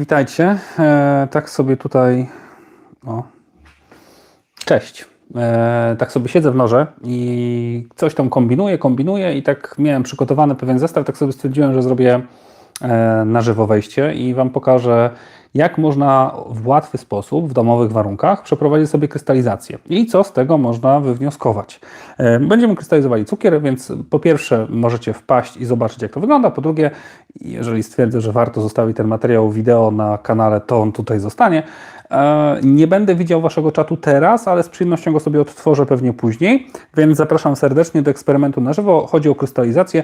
Witajcie. E, tak sobie tutaj. O. Cześć. E, tak sobie siedzę w norze i coś tam kombinuję, kombinuję i tak miałem przygotowany pewien zestaw, tak sobie stwierdziłem, że zrobię e, na żywo wejście i Wam pokażę, jak można w łatwy sposób, w domowych warunkach przeprowadzić sobie krystalizację i co z tego można wywnioskować. E, Będziemy krystalizowali cukier, więc po pierwsze możecie wpaść i zobaczyć, jak to wygląda. Po drugie, jeżeli stwierdzę, że warto zostawić ten materiał wideo na kanale, to on tutaj zostanie. E, Nie będę widział Waszego czatu teraz, ale z przyjemnością go sobie odtworzę pewnie później, więc zapraszam serdecznie do eksperymentu na żywo. Chodzi o krystalizację.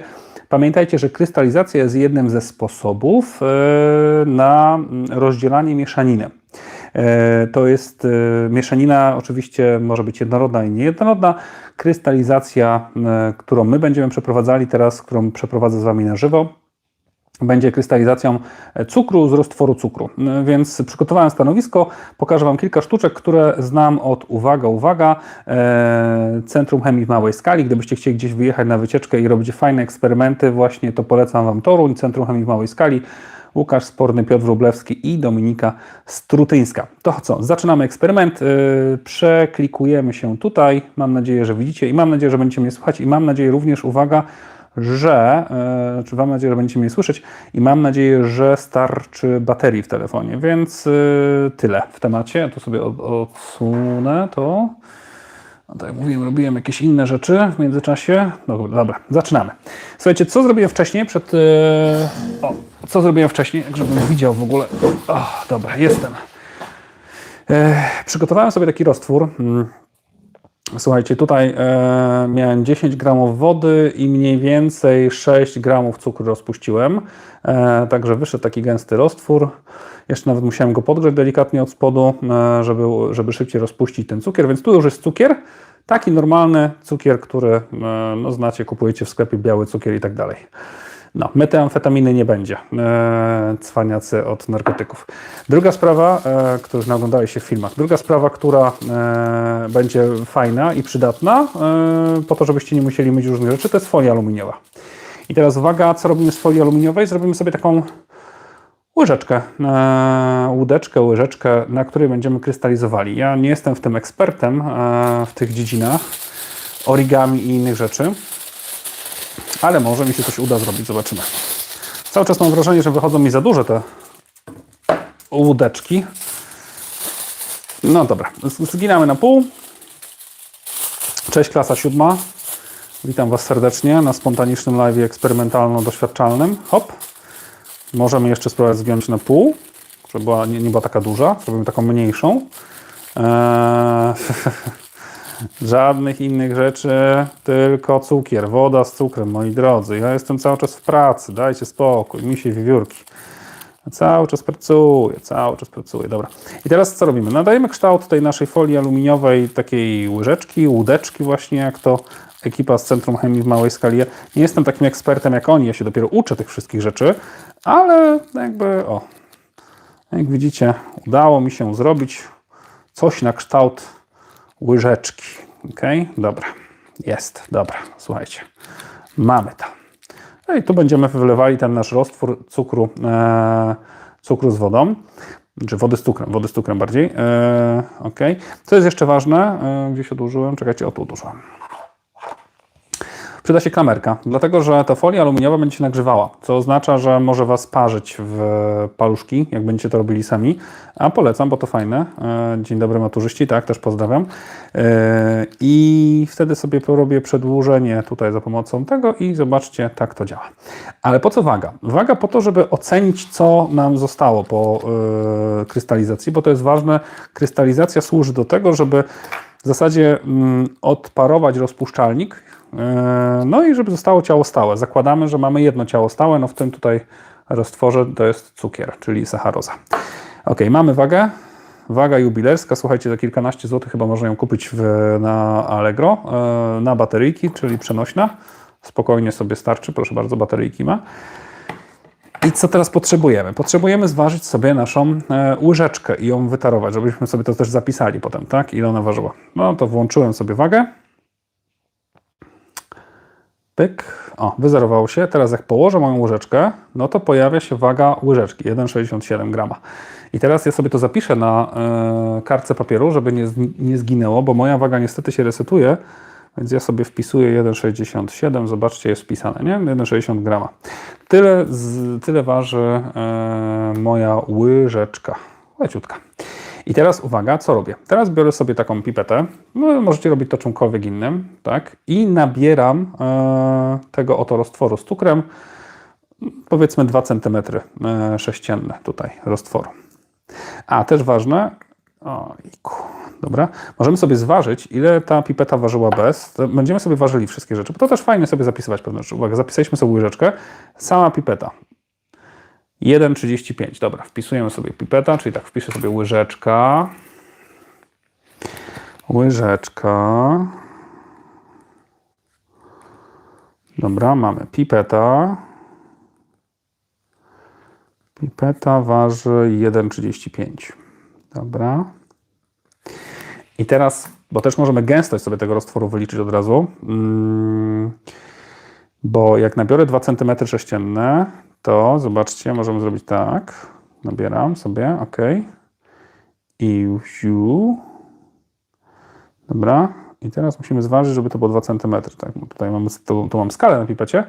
Pamiętajcie, że krystalizacja jest jednym ze sposobów e, na mm, rozdzielanie mieszaniny. E, To jest e, mieszanina, oczywiście może być jednorodna i niejednorodna. Krystalizacja, którą my będziemy przeprowadzali teraz, którą przeprowadzę z Wami na żywo, będzie krystalizacją cukru z roztworu cukru. Więc przygotowałem stanowisko, pokażę Wam kilka sztuczek, które znam od, uwaga, uwaga, e, Centrum Chemii w Małej Skali. Gdybyście chcieli gdzieś wyjechać na wycieczkę i robić fajne eksperymenty, właśnie to polecam Wam Toruń, Centrum Chemii w Małej Skali. Łukasz Sporny, Piotr Wróblewski i Dominika Strutyńska. To co, zaczynamy eksperyment. Yy, Przeklikujemy się tutaj. Mam nadzieję, że widzicie i mam nadzieję, że będziecie mnie słuchać i mam nadzieję również, uwaga, że, yy, czy mam nadzieję, że będziecie mnie słyszeć i mam nadzieję, że starczy baterii w telefonie, więc yy, tyle w temacie. Ja tu sobie od, odsunę to. No tak jak mówiłem, robiłem jakieś inne rzeczy w międzyczasie. No, dobra, zaczynamy. Słuchajcie, co zrobiłem wcześniej przed... Yy... O, co zrobiłem wcześniej, tak żebym widział w ogóle. O, dobra, jestem. E, przygotowałem sobie taki roztwór. Słuchajcie, tutaj e, miałem 10 gramów wody i mniej więcej 6 gramów cukru rozpuściłem. E, także wyszedł taki gęsty roztwór. Jeszcze nawet musiałem go podgrzać delikatnie od spodu, e, żeby, żeby szybciej rozpuścić ten cukier. Więc tu już jest cukier. Taki normalny cukier, który e, no, znacie, kupujecie w sklepie, biały cukier i tak dalej. No, metamfetaminy nie będzie. E, cwaniacy od narkotyków. Druga sprawa, e, która już naglądali się w filmach. Druga sprawa, która e, będzie fajna i przydatna, e, po to, żebyście nie musieli myć różnych rzeczy, to jest folia aluminiowa. I teraz uwaga, co robimy z folii aluminiowej? Zrobimy sobie taką łyżeczkę, e, łódeczkę, łyżeczkę, na której będziemy krystalizowali. Ja nie jestem w tym ekspertem e, w tych dziedzinach origami i innych rzeczy, ale może mi się coś uda zrobić, zobaczymy. Cały czas mam wrażenie, że wychodzą mi za duże te łódeczki. No dobra, zginamy na pół. Cześć, klasa siódma. Witam Was serdecznie na spontanicznym live eksperymentalno-doświadczalnym. Hop. Możemy jeszcze spróbować zgiąć na pół, żeby była, nie, nie była taka duża. Zrobimy taką mniejszą. Eee, Żadnych innych rzeczy, tylko cukier, woda z cukrem, moi drodzy. Ja jestem cały czas w pracy, dajcie spokój, misie wiewiórki. Cały czas pracuję, cały czas pracuję. Dobra. I teraz co robimy? Nadajemy kształt tej naszej folii aluminiowej, takiej łyżeczki, łódeczki właśnie, jak to ekipa z Centrum Chemii w Małej Skali. Nie jestem takim ekspertem jak oni, ja się dopiero uczę tych wszystkich rzeczy, ale jakby, o, jak widzicie, udało mi się zrobić coś na kształt łyżeczki. Ok, dobra. Jest, dobra, słuchajcie. Mamy to. No i tu będziemy wylewali ten nasz roztwór cukru, e, cukru z wodą, czy wody z cukrem, wody z cukrem bardziej. E, ok. Co jest jeszcze ważne? E, gdzieś odłożyłem? Czekajcie, o tu odłożyłem. Przyda się klamerka, dlatego że ta folia aluminiowa będzie się nagrzewała, co oznacza, że może Was parzyć w paluszki, jak będziecie to robili sami, a polecam, bo to fajne. E, Dzień dobry maturzyści, tak, też pozdrawiam. E, I wtedy sobie porobię przedłużenie tutaj za pomocą tego i zobaczcie, tak to działa. Ale po co waga? Waga po to, żeby ocenić, co nam zostało po e, krystalizacji, bo to jest ważne. Krystalizacja służy do tego, żeby w zasadzie mm, odparować rozpuszczalnik, no i żeby zostało ciało stałe. Zakładamy, że mamy jedno ciało stałe, no w tym tutaj roztworze to jest cukier, czyli sacharoza. Ok, mamy wagę. Waga jubilerska, słuchajcie, za kilkanaście złotych chyba można ją kupić w, na Allegro, e, na bateryjki, czyli przenośna. Spokojnie sobie starczy, proszę bardzo, bateryjki ma. I co teraz potrzebujemy? Potrzebujemy zważyć sobie naszą e, łyżeczkę i ją wytarować, żebyśmy sobie to też zapisali potem, tak? Ile ona ważyła. No to włączyłem sobie wagę. Pyk. O, wyzerowało się. Teraz jak położę moją łyżeczkę, no to pojawia się waga łyżeczki 1,67 grama. I teraz ja sobie to zapiszę na e, kartce papieru, żeby nie, nie zginęło, bo moja waga niestety się resetuje, więc ja sobie wpisuję 1,67. Zobaczcie, jest wpisane, nie? 1,60 grama. Tyle, z, tyle waży e, moja łyżeczka. Leciutka. I teraz uwaga, co robię? Teraz biorę sobie taką pipetę, no, możecie robić to czymkolwiek innym, tak? I nabieram e, tego oto roztworu z cukrem, powiedzmy 2 cm e, sześcienne tutaj roztworu. A też ważne, ojku, dobra, możemy sobie zważyć, ile ta pipeta ważyła bez. Będziemy sobie ważyli wszystkie rzeczy, bo to też fajnie sobie zapisywać pewne rzeczy. Uwaga, zapisaliśmy sobie łyżeczkę, sama pipeta. 1,35. Dobra, wpisujemy sobie pipeta, czyli tak wpiszę sobie łyżeczka. Łyżeczka. Dobra, mamy pipeta. Pipeta waży 1,35. Dobra. I teraz, bo też możemy gęstość sobie tego roztworu wyliczyć od razu. Mm, bo jak nabiorę 2 cm sześcienne, to zobaczcie, możemy zrobić tak. Nabieram sobie, ok. I wziu. Dobra. I teraz musimy zważyć, żeby to było 2 cm. Tak, tutaj mamy, tu, tu mam skalę na pipecie.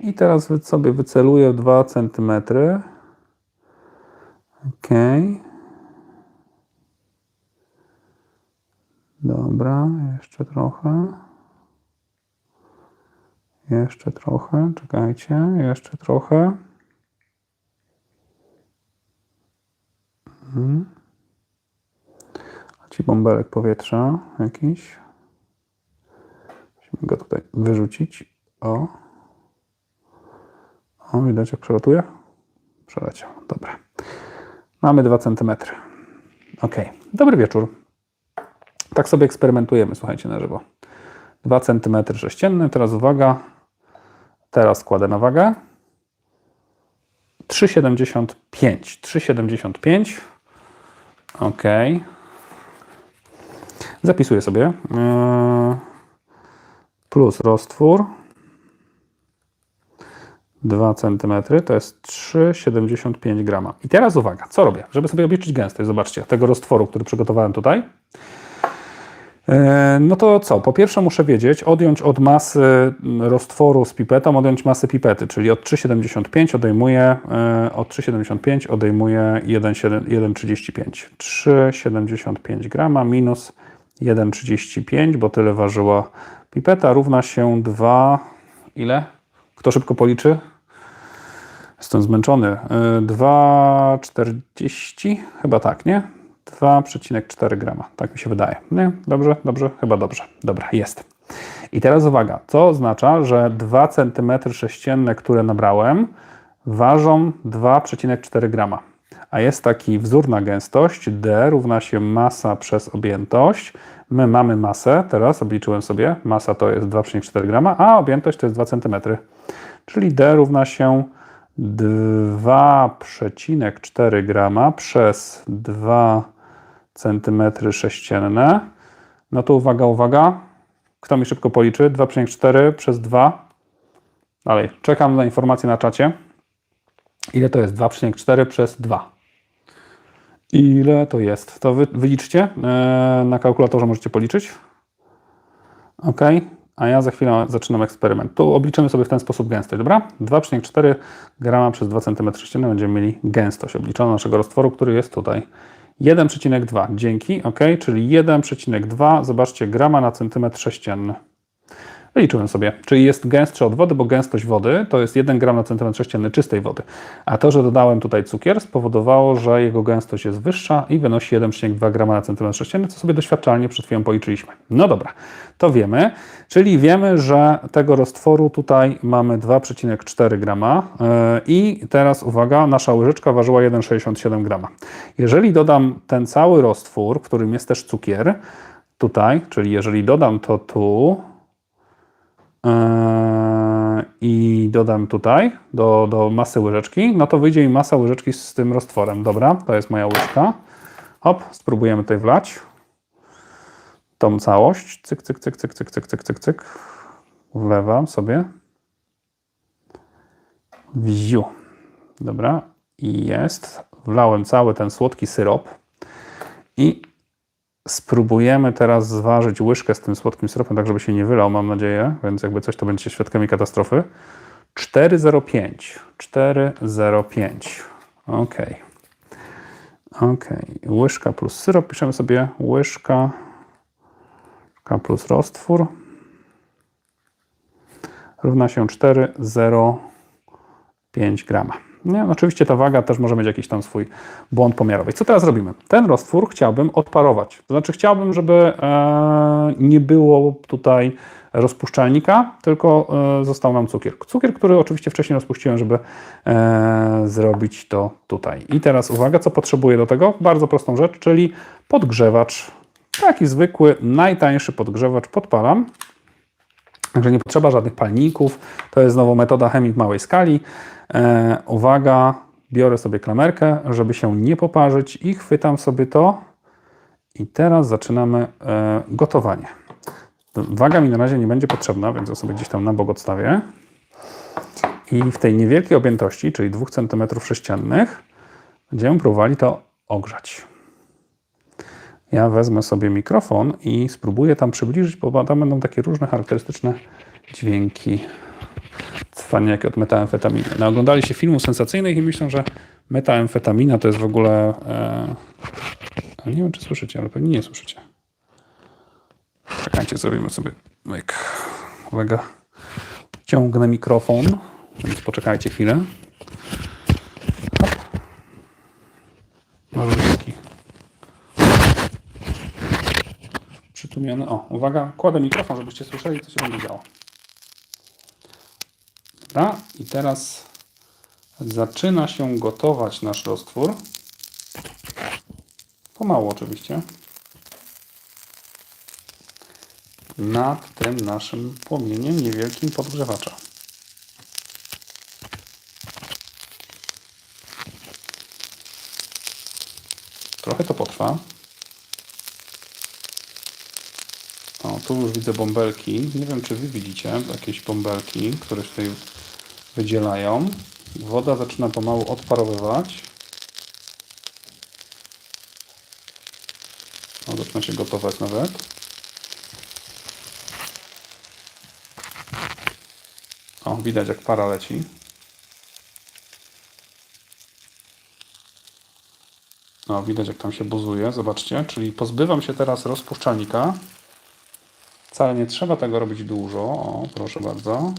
I teraz sobie wyceluję 2 cm. Ok. Dobra, jeszcze trochę. Jeszcze trochę, czekajcie, jeszcze trochę. Mhm. A ci bąbelek powietrza jakiś. Musimy go tutaj wyrzucić. O. O, widać jak przelatuje? Przeleciał, dobra. Mamy 2 cm. Ok, dobry wieczór. Tak sobie eksperymentujemy, słuchajcie, na żywo. 2 cm sześcienne. Teraz uwaga. Teraz kładę na wagę. 3,75. 3,75. Ok. Zapisuję sobie. Yy, Plus roztwór. 2 cm to jest 3,75 grama. I teraz uwaga, co robię? Żeby sobie obliczyć gęstość, zobaczcie, tego roztworu, który przygotowałem tutaj. E, No to co? Po pierwsze muszę wiedzieć, odjąć od masy mm, roztworu z pipetą, odjąć masę pipety, czyli od 3,75 odejmuję, e, od 3,75 odejmuję 1,7 1,35. 3,75 grama minus 1,35, bo tyle ważyła pipeta, równa się 2, ile? Kto szybko policzy? Jestem zmęczony. E, 2,40? Chyba tak, nie? 2,4 grama. Tak mi się wydaje. Nie? Dobrze, dobrze, chyba dobrze. Dobra, jest. I teraz uwaga, to oznacza, że 2 cm sześcienne, które nabrałem, ważą 2,4 grama. A jest taki wzór na gęstość, D równa się masa przez objętość. My mamy masę, teraz obliczyłem sobie, masa to jest 2,4 grama, a objętość to jest 2 cm. Czyli D równa się 2,4 grama przez 2 cm sześcienne. No to uwaga, uwaga. Kto mi szybko policzy? 2,4 przez 2. Dalej, czekam na informację na czacie. Ile to jest? 2,4 przez 2. Ile to jest? To wy, wyliczcie. Eee, na kalkulatorze możecie policzyć. Ok. A ja za chwilę zaczynam eksperyment. Tu obliczymy sobie w ten sposób gęstość, dobra? 2,4 grama przez 2 cm sześcienne będziemy mieli gęstość obliczoną naszego roztworu, który jest tutaj. 1,2. Dzięki, ok, czyli 1,2, zobaczcie, grama na centymetr sześcienny. Wyliczyłem sobie, czyli jest gęstszy od wody, bo gęstość wody to jest 1 gram na centymetr sześcienny czystej wody. A to, że dodałem tutaj cukier spowodowało, że jego gęstość jest wyższa i wynosi 1,2 grama na centymetr sześcienny, co sobie doświadczalnie przed chwilą policzyliśmy. No dobra, to wiemy, czyli wiemy, że tego roztworu tutaj mamy 2,4 grama yy, i teraz uwaga, nasza łyżeczka ważyła 1,67 grama. Jeżeli dodam ten cały roztwór, w którym jest też cukier, tutaj, czyli jeżeli dodam to tu, i dodam tutaj do, do masy łyżeczki, no to wyjdzie mi masa łyżeczki z tym roztworem. Dobra, to jest moja łyżka. Hop, spróbujemy tutaj wlać tą całość. Cyk, cyk, cyk, cyk, cyk, cyk, cyk, cyk, cyk. Wlewam sobie. Wziu. Dobra. I jest. Wlałem cały ten słodki syrop. I spróbujemy teraz zważyć łyżkę z tym słodkim syropem, tak żeby się nie wylał, mam nadzieję. Więc jakby coś, to będziecie świadkami katastrofy. 4,05. 4,05. Ok. Ok. Łyżka plus syrop. Piszemy sobie łyżka, łyżka plus roztwór równa się 4,05 grama. Nie, oczywiście ta waga też może mieć jakiś tam swój błąd pomiarowy. Co teraz robimy? Ten roztwór chciałbym odparować. To znaczy chciałbym, żeby e, nie było tutaj rozpuszczalnika, tylko e, został nam cukier. Cukier, który oczywiście wcześniej rozpuściłem, żeby e, zrobić to tutaj. I teraz uwaga, co potrzebuję do tego? Bardzo prostą rzecz, czyli podgrzewacz. Taki zwykły, najtańszy podgrzewacz podpalam. Także nie potrzeba żadnych palników. To jest znowu metoda chemii w małej skali. E, uwaga, biorę sobie klamerkę, żeby się nie poparzyć i chwytam sobie to. I teraz zaczynamy e, gotowanie. Waga mi na razie nie będzie potrzebna, więc ja sobie gdzieś tam na bok odstawię. I w tej niewielkiej objętości, czyli 2 cm sześciennych, będziemy próbowali to ogrzać. Ja wezmę sobie mikrofon i spróbuję tam przybliżyć, bo tam będą takie różne charakterystyczne dźwięki cwaniaki od metamfetaminy. No, oglądaliście filmu sensacyjnych i myślą, że metamfetamina to jest w ogóle... E... Nie wiem, czy słyszycie, ale pewnie nie słyszycie. Czekajcie, zrobimy sobie myk. Uwaga. Ciągnę mikrofon, więc poczekajcie chwilę. Taki przytłumiony. O, uwaga, kładę mikrofon, żebyście słyszeli, co się będzie działo. Dobra, i teraz zaczyna się gotować nasz roztwór. Pomału oczywiście. Nad tym naszym płomieniem niewielkim podgrzewacza. Trochę to potrwa. O, tu już widzę bąbelki. Nie wiem, czy Wy widzicie jakieś bąbelki, które się tutaj wydzielają. Woda zaczyna pomału odparowywać. O, zaczyna się gotować nawet. O, widać jak para leci. O, widać jak tam się buzuje, zobaczcie. Czyli pozbywam się teraz rozpuszczalnika. Wcale nie trzeba tego robić dużo. O, proszę bardzo.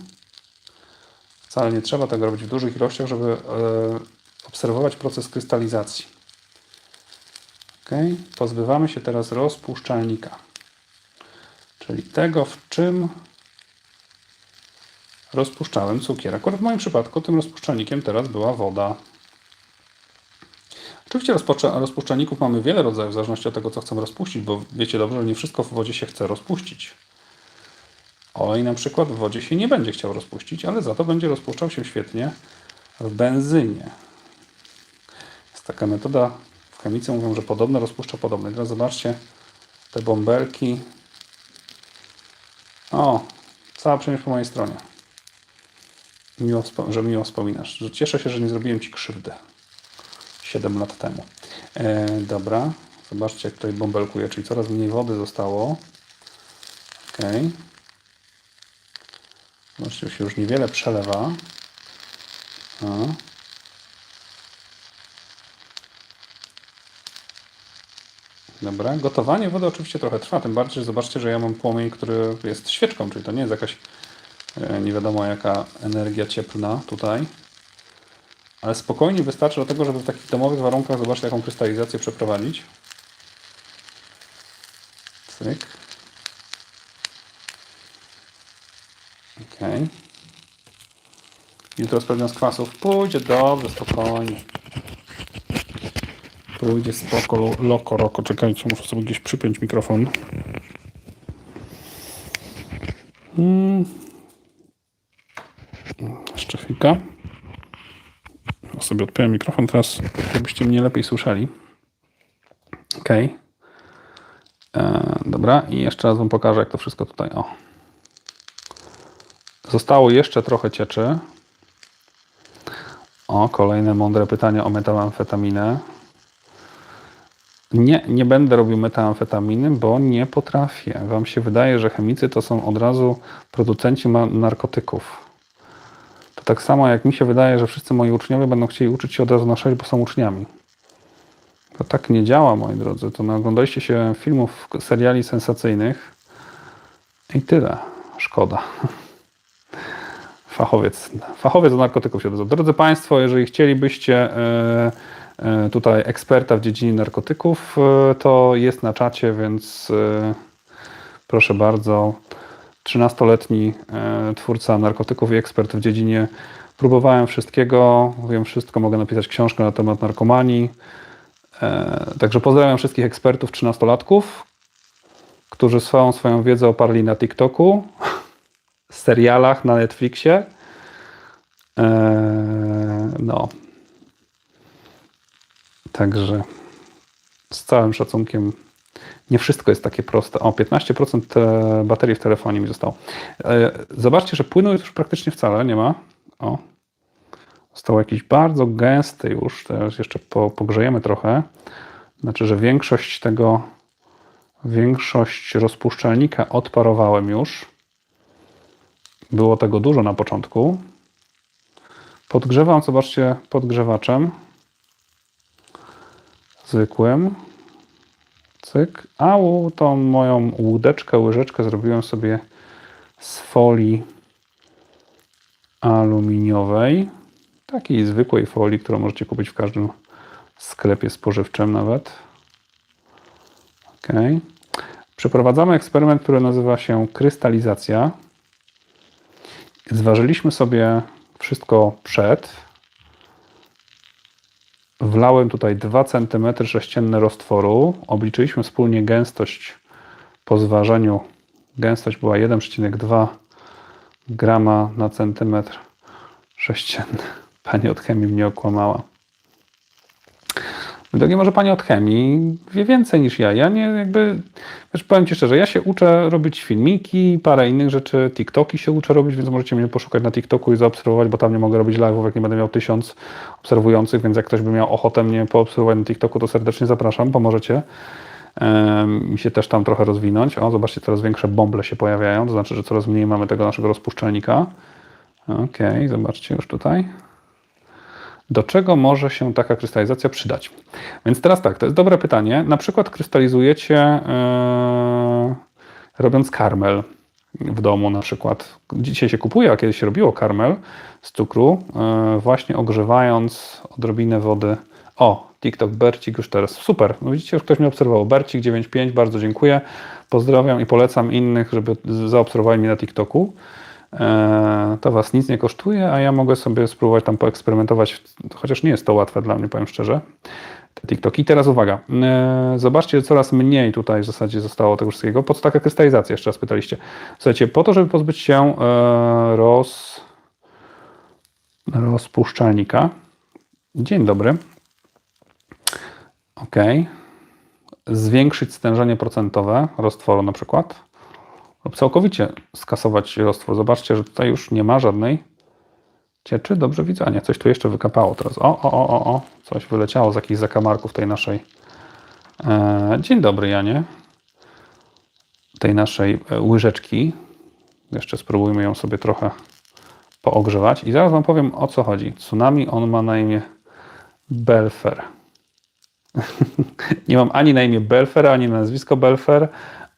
Wcale nie trzeba tego robić w dużych ilościach, żeby e, obserwować proces krystalizacji. Ok, pozbywamy się teraz rozpuszczalnika, czyli tego, w czym rozpuszczałem cukier. Akurat w moim przypadku tym rozpuszczalnikiem teraz była woda. Oczywiście rozpuszczalników mamy wiele rodzajów, w zależności od tego, co chcemy rozpuścić, bo wiecie dobrze, że nie wszystko w wodzie się chce rozpuścić. Olej na przykład w wodzie się nie będzie chciał rozpuścić, ale za to będzie rozpuszczał się świetnie w benzynie. Jest taka metoda, w chemicy mówią, że podobne rozpuszcza podobne. Teraz zobaczcie te bąbelki. O, cała przemieć po mojej stronie. Miło, że miło wspominasz. Że cieszę się, że nie zrobiłem Ci krzywdy. 7 lat temu. E, dobra, zobaczcie jak tutaj bąbelkuje, czyli coraz mniej wody zostało. Okej. Okay. Zobaczcie, się już niewiele przelewa. O. Dobra, gotowanie wody oczywiście trochę trwa, tym bardziej, że zobaczcie, że ja mam płomień, który jest świeczką, czyli to nie jest jakaś e, nie wiadomo jaka energia cieplna tutaj. Ale spokojnie wystarczy do tego, żeby w takich domowych warunkach zobaczyć jaką krystalizację przeprowadzić. Cyk. Ok. Jutro sprawdzam z kwasów. Pójdzie dobrze, spokojnie. Pójdzie spoko, loko, roko. Czekajcie, muszę sobie gdzieś przypiąć mikrofon. Hmm. Jeszcze chwilkę. Ja sobie odpiąłem mikrofon teraz, żebyście mnie lepiej słyszeli. Ok. E, dobra, i jeszcze raz Wam pokażę, jak to wszystko tutaj. O. Zostało jeszcze trochę cieczy. O, kolejne mądre pytanie o metamfetaminę. Nie, nie będę robił metamfetaminy, bo nie potrafię. Wam się wydaje, że chemicy to są od razu producenci narkotyków. To tak samo jak mi się wydaje, że wszyscy moi uczniowie będą chcieli uczyć się od razu na 6, bo są uczniami. To tak nie działa, moi drodzy. To naoglądaliście się filmów, seriali sensacyjnych i tyle. Szkoda. Fachowiec, fachowiec do narkotyków się. Drodzy Państwo, jeżeli chcielibyście e, e, tutaj eksperta w dziedzinie narkotyków, e, to jest na czacie, więc proszę bardzo. 13-letni e, twórca narkotyków i ekspert w dziedzinie. Próbowałem wszystkiego, wiem wszystko, mogę napisać książkę na temat narkomanii. Także pozdrawiam wszystkich ekspertów 13-latków, którzy swoją, swoją wiedzę oparli na TikToku, serialach na Netflixie. Eee, no. Także z całym szacunkiem nie wszystko jest takie proste. O, 15% te baterii w telefonie mi zostało. E, zobaczcie, że płynu już praktycznie wcale nie ma. O. Został jakiś bardzo gęsty już. Teraz jeszcze po, pogrzejemy trochę. Znaczy, że większość tego, większość rozpuszczalnika odparowałem już. Było tego dużo na początku. Podgrzewam, zobaczcie, podgrzewaczem. Zwykłym. Cyk. A tą moją łódeczkę, łyżeczkę zrobiłem sobie z folii aluminiowej. Takiej zwykłej folii, którą możecie kupić w każdym sklepie spożywczym nawet. Ok. Przeprowadzamy eksperyment, który nazywa się krystalizacja. Zważyliśmy sobie wszystko przed. Wlałem tutaj 2 cm sześcienne roztworu. Obliczyliśmy wspólnie gęstość po zważeniu. Gęstość była 1,2 grama na centymetr sześcienny. Pani od chemii mnie okłamała. Drogie, może pani od chemii wie więcej niż ja. Ja nie jakby, wiesz, powiem ci szczerze, ja się uczę robić filmiki, parę innych rzeczy, TikToki się uczę robić, więc możecie mnie poszukać na TikToku i zaobserwować, bo tam nie mogę robić live'ów, jak nie będę miał tysiąc obserwujących, więc jak ktoś by miał ochotę mnie poobserwować na TikToku, to serdecznie zapraszam, pomożecie mi się też tam trochę rozwinąć. O, zobaczcie, coraz większe bąble się pojawiają, to znaczy, że coraz mniej mamy tego naszego rozpuszczalnika. Okej, zobaczcie już tutaj do czego może się taka krystalizacja przydać? Więc teraz tak, to jest dobre pytanie. Na przykład krystalizujecie yy, robiąc karmel w domu na przykład. Dzisiaj się kupuje, a kiedyś się robiło karmel z cukru, yy, właśnie ogrzewając odrobinę wody. O, TikTok Bercik już teraz. Super. No widzicie, już ktoś mnie obserwował. Bercik 95, bardzo dziękuję. Pozdrawiam i polecam innych, żeby zaobserwowali mnie na TikToku. E, to Was nic nie kosztuje, a ja mogę sobie spróbować tam poeksperymentować, chociaż nie jest to łatwe dla mnie, powiem szczerze, te TikToki. I teraz uwaga, e, zobaczcie, coraz mniej tutaj w zasadzie zostało tego wszystkiego. Po co taka krystalizacja, jeszcze raz pytaliście. Słuchajcie, po to, żeby pozbyć się e, roz, rozpuszczalnika. Dzień dobry. Ok. Zwiększyć stężenie procentowe roztworu na przykład lub całkowicie skasować roztwór. Zobaczcie, że tutaj już nie ma żadnej cieczy. Dobrze widzę, nie, coś tu jeszcze wykapało teraz. O, o, o, o, o. coś wyleciało z jakichś zakamarków tej naszej. E, dzień dobry, Janie. Tej naszej e, łyżeczki. Jeszcze spróbujmy ją sobie trochę poogrzewać. I zaraz Wam powiem o co chodzi. Tsunami, on ma na imię Belfer. nie mam ani na imię Belfer, ani na nazwisko Belfer,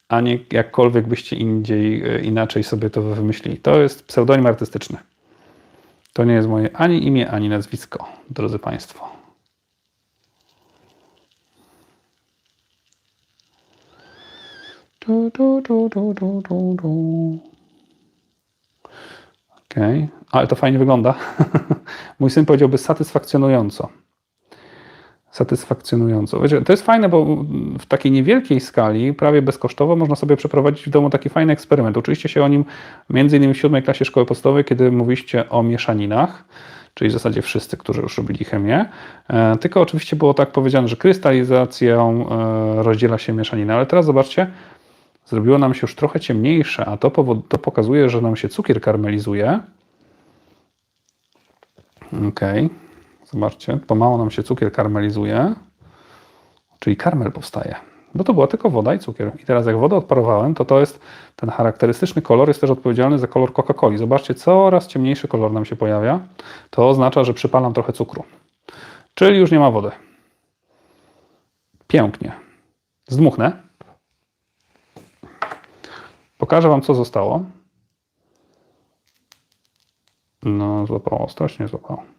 ani jakkolwiek byście indziej, e, inaczej sobie to wymyślili. To jest pseudonim artystyczny. To nie jest moje ani imię, ani nazwisko, drodzy Państwo. Du, du, du, du, du, du, du. Okej, ale to fajnie wygląda. Mój syn powiedziałby satysfakcjonująco satysfakcjonująco. Wiecie, to jest fajne, bo w takiej niewielkiej skali, prawie bezkosztowo, można sobie przeprowadzić w domu taki fajny eksperyment. Uczyliście się o nim między innymi w siódmej klasie szkoły podstawowej, kiedy mówiliście o mieszaninach, czyli w zasadzie wszyscy, którzy już robili chemię. E, tylko oczywiście było tak powiedziane, że krystalizacją e, rozdziela się mieszanina, ale teraz zobaczcie, zrobiło nam się już trochę ciemniejsze, a to, powod, to pokazuje, że nam się cukier karmelizuje. Okej. Zobaczcie, pomału nam się cukier karmelizuje, czyli karmel powstaje. Bo to była tylko woda i cukier. I teraz jak wodę odparowałem, to to jest ten charakterystyczny kolor, jest też odpowiedzialny za kolor Coca-Coli. Zobaczcie, coraz ciemniejszy kolor nam się pojawia. To oznacza, że przypalam trochę cukru. Czyli już nie ma wody. Pięknie. Zdmuchnę. Pokażę Wam, co zostało. No, złapało, strasznie złapało.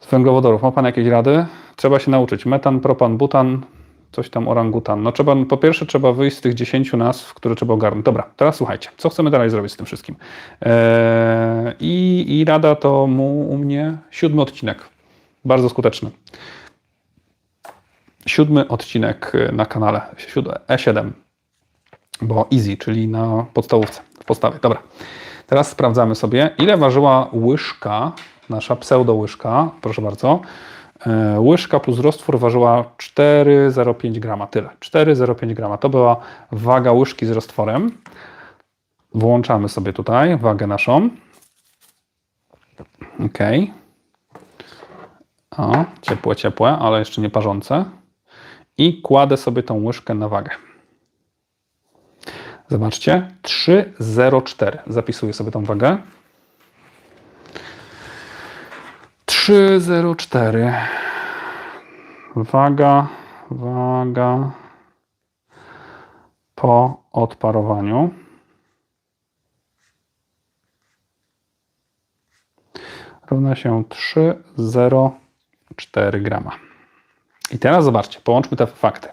Z węglowodorów ma Pan jakieś rady? Trzeba się nauczyć. Metan, propan, butan, coś tam orangutan. No trzeba, po pierwsze trzeba wyjść z tych 10 nazw, które trzeba ogarnąć. Dobra, teraz słuchajcie, co chcemy dalej zrobić z tym wszystkim? Eee, i, I rada to mu, u mnie siódmy odcinek. Bardzo skuteczny. Siódmy odcinek na kanale siódmy, E7, bo easy, czyli na podstawówce, w podstawie. Dobra, teraz sprawdzamy sobie, ile ważyła łyżka, nasza pseudo łyżka, proszę bardzo. E, Łyżka plus roztwór ważyła 4,05 grama, tyle. 4,05 grama. To była waga łyżki z roztworem. Włączamy sobie tutaj wagę naszą. Ok. O, ciepłe, ciepłe, ale jeszcze nie parzące. I kładę sobie tą łyżkę na wagę. Zobaczcie, 3,04. Zapisuję sobie tą wagę. 3,04. Waga, waga po odparowaniu. Równa się 3,04 grama. I teraz zobaczcie, połączmy te fakty.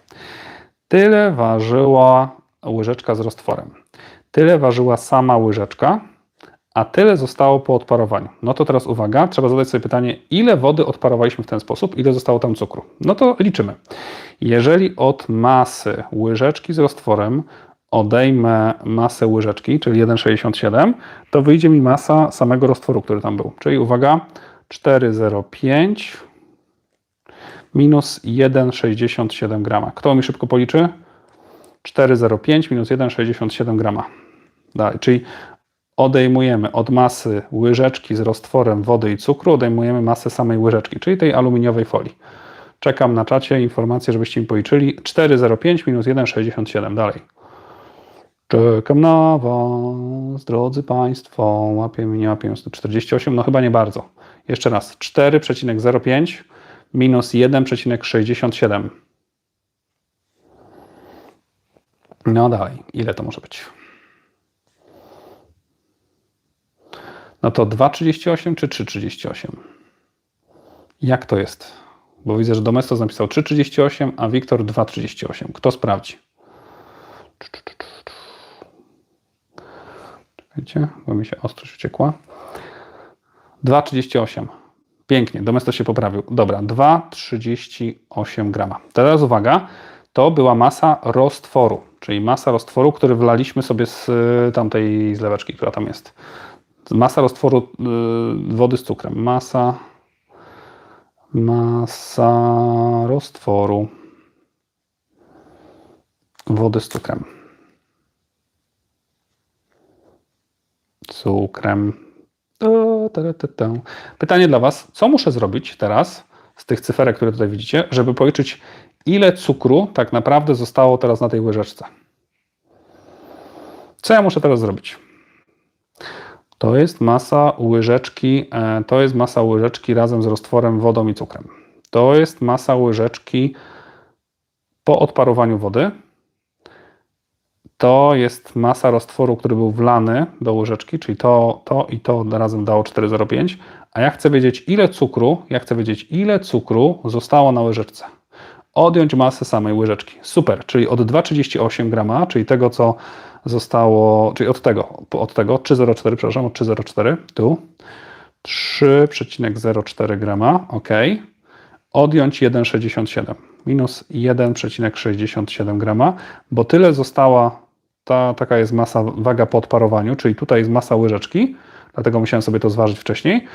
Tyle ważyła łyżeczka z roztworem. Tyle ważyła sama łyżeczka, a tyle zostało po odparowaniu. No to teraz uwaga, trzeba zadać sobie pytanie, ile wody odparowaliśmy w ten sposób, ile zostało tam cukru. No to liczymy. Jeżeli od masy łyżeczki z roztworem odejmę masę łyżeczki, czyli 1,67, to wyjdzie mi masa samego roztworu, który tam był. Czyli uwaga, 4,05 minus 1,67 grama. Kto mi szybko policzy? 4,05 minus 1,67 grama. Dalej, czyli odejmujemy od masy łyżeczki z roztworem wody i cukru, odejmujemy masę samej łyżeczki, czyli tej aluminiowej folii. Czekam na czacie informację, żebyście mi policzyli. 4,05 minus 1,67. Dalej. Czekam na Was, drodzy Państwo. Łapię mnie, nie łapię 148. No chyba nie bardzo. Jeszcze raz. 4,05 minus 1,67. No dalej. Ile to może być? No to 2,38 czy 3,38? Jak to jest? Bo widzę, że Domestos napisał 3,38, a Wiktor 2,38. Kto sprawdzi? Czekajcie, bo mi się ostrość uciekła. 2,38. Pięknie, Domestos się poprawił. Dobra, 2,38 grama. Teraz uwaga, to była masa roztworu, czyli masa roztworu, który wlaliśmy sobie z y, tamtej zleweczki, która tam jest. Masa roztworu y, wody z cukrem. Masa, masa roztworu wody z cukrem. Cukrem. Pytanie dla Was. Co muszę zrobić teraz z tych cyferek, które tutaj widzicie, żeby policzyć, ile cukru tak naprawdę zostało teraz na tej łyżeczce? Co ja muszę teraz zrobić? To jest masa łyżeczki, e, to jest masa łyżeczki razem z roztworem wodą i cukrem. To jest masa łyżeczki po odparowaniu wody. To jest masa roztworu, który był wlany do łyżeczki, czyli to, to i to razem dało 4,05. A ja chcę wiedzieć, ile cukru, ja chcę wiedzieć, ile cukru zostało na łyżeczce. Odjąć masę samej łyżeczki. Super, czyli od 2,38 grama, czyli tego, co zostało, czyli od tego, od tego 3,04, przepraszam, od 3,04, tu 3,04 grama, ok. Odjąć 1,67, minus 1,67 grama, bo tyle została, ta, taka jest masa, waga po odparowaniu, czyli tutaj jest masa łyżeczki, dlatego musiałem sobie to zważyć wcześniej.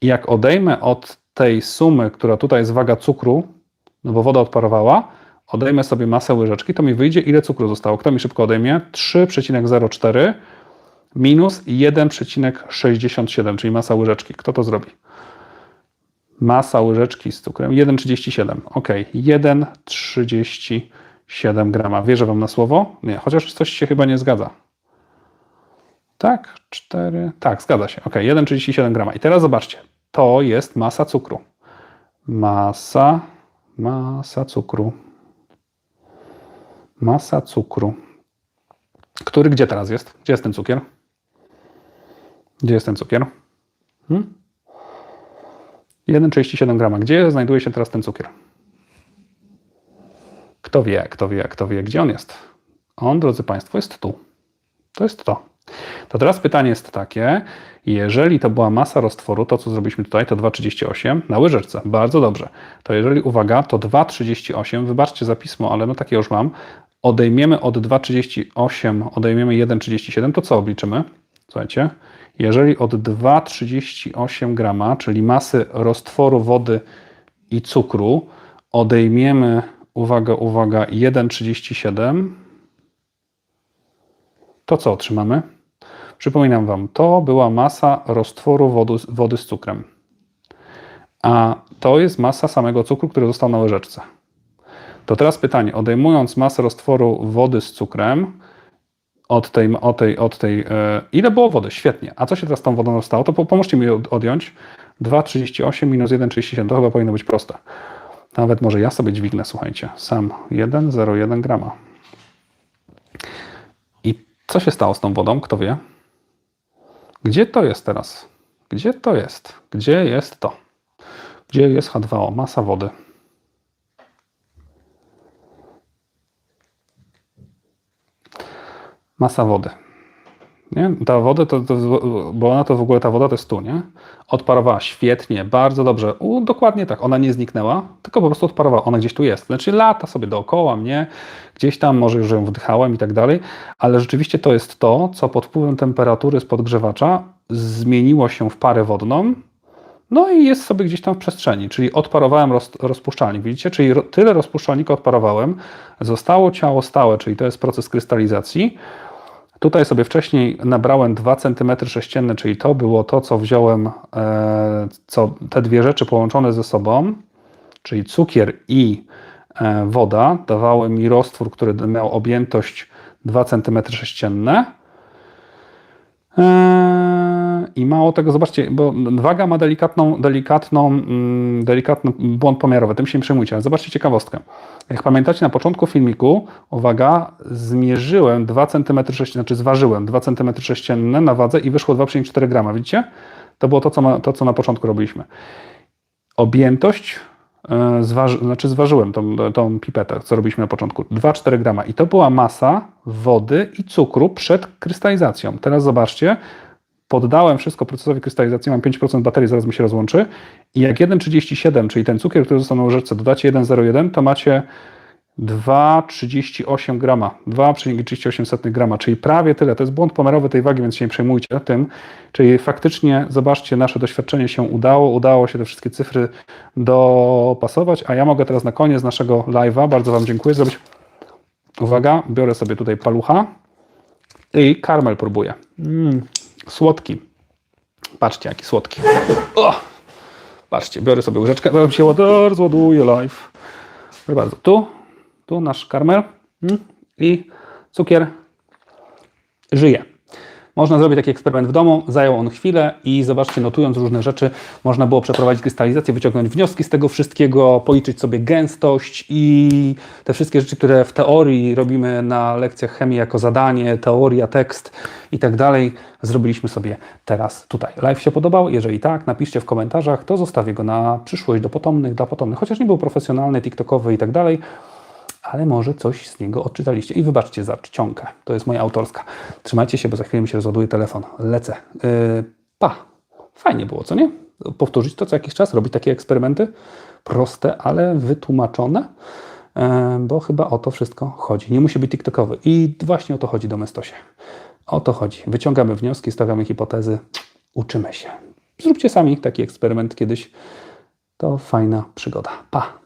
I jak odejmę od tej sumy, która tutaj jest waga cukru, no bo woda odparowała, odejmę sobie masę łyżeczki, to mi wyjdzie, ile cukru zostało. Kto mi szybko odejmie? 3,04 minus 1,67, czyli masa łyżeczki. Kto to zrobi? Masa łyżeczki z cukrem 1,37. Ok, 1,37 grama. Wierzę Wam na słowo? Nie, chociaż coś się chyba nie zgadza. Tak, 4. Tak, zgadza się. Ok, 1,37 grama. I teraz zobaczcie, to jest masa cukru. Masa, masa cukru. Masa cukru. Który gdzie teraz jest? Gdzie jest ten cukier? Gdzie jest ten cukier? Hmm? 1,37 grama. Gdzie znajduje się teraz ten cukier? Kto wie, kto wie, kto wie, gdzie on jest? On, drodzy Państwo, jest tu. To jest to. To teraz pytanie jest takie, jeżeli to była masa roztworu, to co zrobiliśmy tutaj, to 2,38 na łyżeczce. Bardzo dobrze. To jeżeli, uwaga, to 2,38, wybaczcie za pismo, ale no takie już mam, odejmiemy od 2,38, odejmiemy 1,37, to co obliczymy? Słuchajcie, jeżeli od 2,38 grama, czyli masy roztworu wody i cukru, odejmiemy, uwaga, uwaga, 1,37, to co otrzymamy? Przypominam Wam, to była masa roztworu wody, wody z cukrem. A to jest masa samego cukru, który został na łyżeczce. To teraz pytanie, odejmując masę roztworu wody z cukrem, od tej, od tej, od tej e, ile było wody? Świetnie. A co się teraz z tą wodą stało? To po- pomóżcie mi od- odjąć. 2,38 minus 1,37, to chyba powinno być proste. Nawet może ja sobie dźwignę, słuchajcie. Sam 1,01 grama. I co się stało z tą wodą? Kto wie? Gdzie to jest teraz? Gdzie to jest? Gdzie jest to? Gdzie jest H2O? Masa wody. Masa wody. Nie? Ta woda, to, to, bo ona to w ogóle ta woda to jest tu, nie? Odparowała świetnie, bardzo dobrze. U, dokładnie tak, ona nie zniknęła, tylko po prostu odparowała. Ona gdzieś tu jest. Znaczy lata sobie dookoła mnie, gdzieś tam może już ją wdychałem i tak dalej, ale rzeczywiście to jest to, co pod wpływem temperatury z podgrzewacza zmieniło się w parę wodną, no i jest sobie gdzieś tam w przestrzeni, czyli odparowałem roz, rozpuszczalnik, widzicie? Czyli ro, tyle rozpuszczalnika odparowałem, zostało ciało stałe, czyli to jest proces krystalizacji. Tutaj sobie wcześniej nabrałem 2 cm sześcienne, czyli to było to, co wziąłem, e, co te dwie rzeczy połączone ze sobą, czyli cukier i e, woda, dawały mi roztwór, który miał objętość 2 cm sześcienne. Eee, I mało tego, zobaczcie, bo waga ma delikatną, delikatną, mm, delikatny błąd pomiarowy, tym się nie przejmujcie, ale zobaczcie ciekawostkę. Jak pamiętacie na początku filmiku, uwaga, zmierzyłem 2 cm znaczy zważyłem 2 cm sześcienne na wadze i wyszło 2,4 grama, widzicie? To było to co, ma, to, co na początku robiliśmy. Objętość, e, zważy, znaczy zważyłem tą, tą pipetę, co robiliśmy na początku, 2,4 grama i to była masa wody i cukru przed krystalizacją. Teraz zobaczcie, poddałem wszystko procesowi krystalizacji, mam 5% baterii, zaraz mi się rozłączy i jak 1,37, czyli ten cukier, który został na łyżeczce, dodacie 1,01, to macie 2,38 grama, 2,38 grama, czyli prawie tyle. To jest błąd pomiarowy tej wagi, więc się nie przejmujcie tym. Czyli faktycznie, zobaczcie, nasze doświadczenie się udało, udało się te wszystkie cyfry dopasować, a ja mogę teraz na koniec naszego live'a, bardzo Wam dziękuję, zrobić, uwaga, biorę sobie tutaj palucha i karmel próbuję. Mm, słodki. Patrzcie, jaki słodki. O! Patrzcie, biorę sobie łyżeczkę, zaraz się ładuje, rozładuje live. Proszę bardzo, tu, tu nasz karmel mm, i cukier żyje. Można zrobić taki eksperyment w domu, zajął on chwilę i zobaczcie, notując różne rzeczy, można było przeprowadzić krystalizację, wyciągnąć wnioski z tego wszystkiego, policzyć sobie gęstość i te wszystkie rzeczy, które w teorii robimy na lekcjach chemii jako zadanie, teoria, tekst i tak dalej, zrobiliśmy sobie teraz tutaj. Live się podobał? Jeżeli tak, napiszcie w komentarzach, to zostawię go na przyszłość do potomnych, dla potomnych, chociaż nie był profesjonalny, tiktokowy i tak dalej ale może coś z niego odczytaliście. I wybaczcie za czcionkę, to jest moja autorska. Trzymajcie się, bo za chwilę mi się rozładuje telefon. Lecę. Yy, pa. Fajnie było, co nie? Powtórzyć to co jakiś czas, robić takie eksperymenty. Proste, ale wytłumaczone, yy, bo chyba o to wszystko chodzi. Nie musi być tiktokowy. I właśnie o to chodzi do Mestosie. O to chodzi. Wyciągamy wnioski, stawiamy hipotezy, uczymy się. Zróbcie sami taki eksperyment kiedyś. To fajna przygoda. Pa!